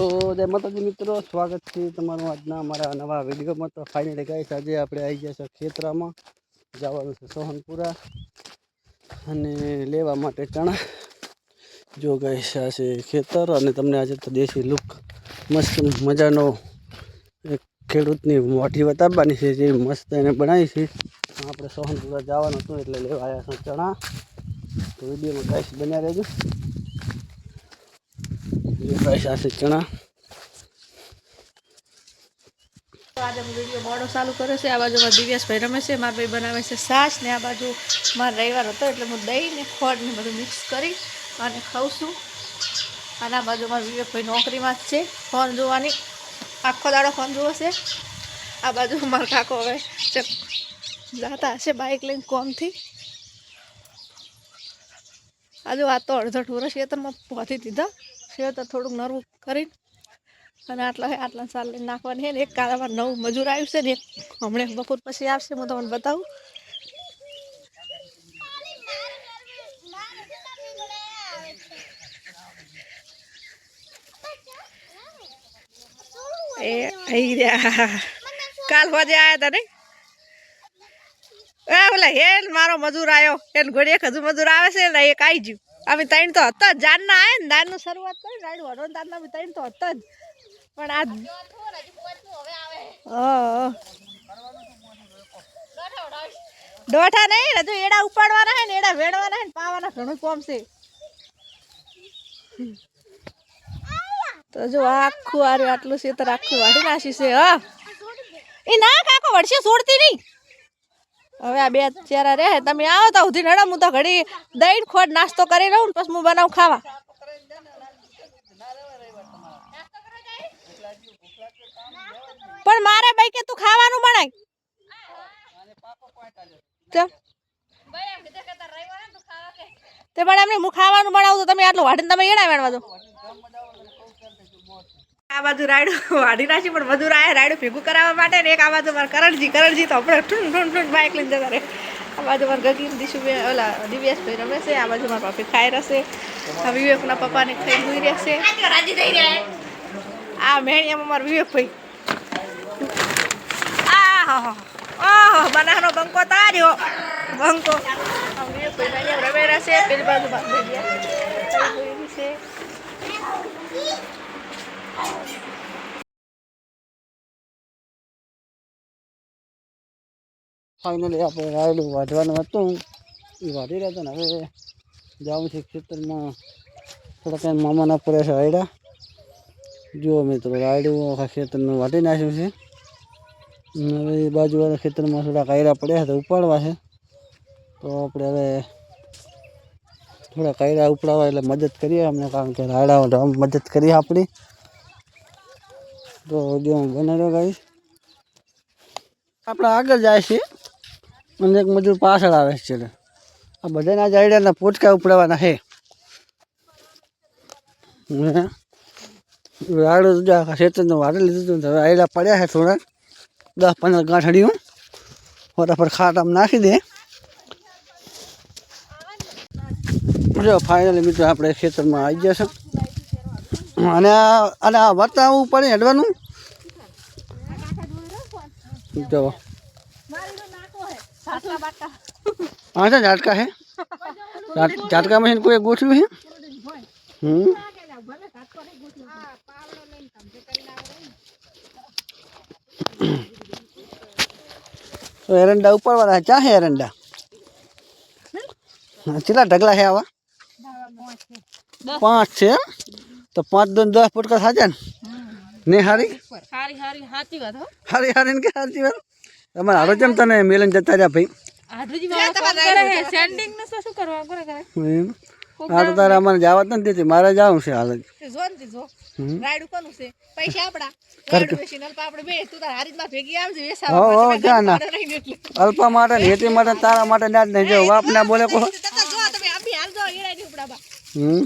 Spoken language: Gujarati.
તો જય માતાજી મિત્રો, સ્વાગત છે તમારું આજના અમારા નવા વિડીયોમાં. તો ફાઇનલી ગાઈસ આજે આપણે આવી ગયા છે ખેતરામાં. જવાનું છે સોહનપુરા અને લેવા માટે ચણા. જો ગાઈસ આ છે ખેતર અને તમને આજે તો દેશી લુક મસ્ત મજાનો એક ખેડૂતની મોટી બતાવવાની છે જે મસ્ત એને બનાવી છે. આપણે સોહનપુરા જવાનું હતું એટલે લેવા આવ્યા છે ચણા. તો વિડીયોમાં ગાઈસ બન્યા રહેજો. ગાઈસ આ છે ચણા. આજે વીડિયો મોડો ચાલુ કર્યો છે. આ બાજુમાં દિવ્યાસભાઈ રમે છે, મારા ભાઈ બનાવે છે છાશ ને આ બાજુ મારો રવિવાર હતો એટલે હું દહીં ને ખોડ ને બધું મિક્સ કરી અને ખાઉં છું. અને આ બાજુ મારા વિવેકભાઈ નોકરીમાં જ છે. ફોન જોવાની. આખો દાડો ફોન જોવો છે. આ બાજુ મારો કાકો હવે જતા હશે બાઇક લઈને કોમથી. આજુ આ તો અડધો વર્ષ ખેતરમાં પહોંચી દીધા. ખેતર થોડુંક નરવું કરીને અને આટલા આટલા સાલ લઈને નાખવાની છે ને એક કાળામાં નવું મજૂર આવ્યું છે ને હમણાં બપોર પછી આવશે, હું તમને બતાવું. એ આઈ રહ્યા. કાલ વાજે આવ્યા હતા નહીં? એ ઓલા હેલ, મારો મજૂર આવ્યો એને ઘોડી એક હજુ મજૂર આવે છે ને, એક આવી ગયું. અમે ત્રણ તો હતા જ. જાનના આવે ને, દાનનું શરૂઆત કરી રાઈડ વડો દાનના અમે ત્રણ તો હતા જ. પણ આ દોઠા નહીં, હજુ એડા ઉપાડવાના હે ને, એડા વેડવાના હે ને, પાવાના ઘણું કોમ છે. તો જો આખું આર્યું, આટલું છે તો આખું વાડી નાખી છે, હા. એ ના કાકો, વળશે છોડતી નહીં. હવે આ બે ચેરા રે તમે આવો તો સુધી નડો હું તો ઘડી દહીં ખોટ નાસ્તો કરી લઉં પછી હું બનાવું ખાવા. પણ મારે ભાઈ કે તું ખાવાનું બનાય તે પણ એમને હું ખાવાનું બનાવું તો તમે આટલું વાઢીને તમે એડા વેણવા દો. આ બાજુ રાયડું વાઢી નાખી પણ મજૂર આયા રાયડું ભેગું કરાવવા માટે ને એક આ બાજુ મારા કરણજી કરણજી તો આપણે ઠૂન ઠૂન ઠૂન બાઇક લઈને જતા રહે. આ બાજુ મારા ગગીન દિશુબે ઓલા દિવ્યાસભાઈ રમે છે આ બાજુ મારા પાપી ખાઈ રહેશે વિવેકના પપ્પાને ખાઈ હોઈ રહેશે આ મેણિયામાં મારા વિવેકભાઈ. આ હા હા ઓહ બનાનો બંકો તાર્યો. બંકો. આ વિવેકભાઈ રમે રહેશે પેલી બાજુ મારા ભેડિયા છે ફાઇનલી આપણે રાયડું વાઢવાનું હતું. એ વાઢી રહ્યા હતા ને હવે જાઉં છે ખેતરમાં. થોડાક મામાના પડ્યા છે રાયડા. જુઓ મિત્રો, રાયડું આખા ખેતરનું વાટી નાખ્યું છે. હવે એ બાજુવાળા ખેતરમાં થોડા કાયરા પડ્યા છે, ઉપાડવા છે. તો આપણે હવે થોડા કાયરા ઉપડાવવા એટલે મદદ કરીએ અમને, કારણ કે રાયડા મદદ કરીએ આપણી. તો વીડિયો બનાવ્યો ગાઈશ આપણે આગળ જાય છે અને એક મજૂર પાછળ આવે છે આ બધાના જાયડાના પોચકા ઉપડાવવાના છે રાડો આખા ખેતરનું વાળી લીધું હતું હવે આયડા પડ્યા છે થોડા. દસ પંદર ગાંઠડીઓ ફટાફટ ખાટ આમ નાખી દે. જો ફાઇનલી મિત્રો આપણે ખેતરમાં આવી ગયા છે. અને અને આ વરતાવું પડે હેડવાનું. જો. હા છે ઝાટકા છે ઝાટ- ઝાટકા મશીન કોઈ ગોઠવ્યું છે હમ તો એરંડા ઉપાડવાના ચા છે એરંડા હા, કેટલા ઢગલા છે આવા પાંચ છે એમ? તો પાંચ દો ને દસ ફૂટકા સાચા ને ને હારી હારી હારી સાચી વાત હો હારી હારી ને કે હારી વાત તમારે હારો કેમ તને મેલન જતા રહ્યા ભાઈ? હે સેન્ડિંગ ને શું કરવા કરે કરે આ તો તારે અમારે જવા જ નથી દેતી મારે જવું છે હાલ જો. જો હમ. રાયડું છે? પૈસા આપડા. રાયડું બેસી નલપા આપણે બે. તું તાર હારી માં ભેગી આવજે હો વેસાવા હો માટે ના ભાડે રહીને એટલે. અલ્પા માટે હેતી માટે તારા માટે ના જ નહીં જો બાપ ના બોલે કો તો જો તમે આપી હાલ જો એડા ની ઉપડા બા હમ.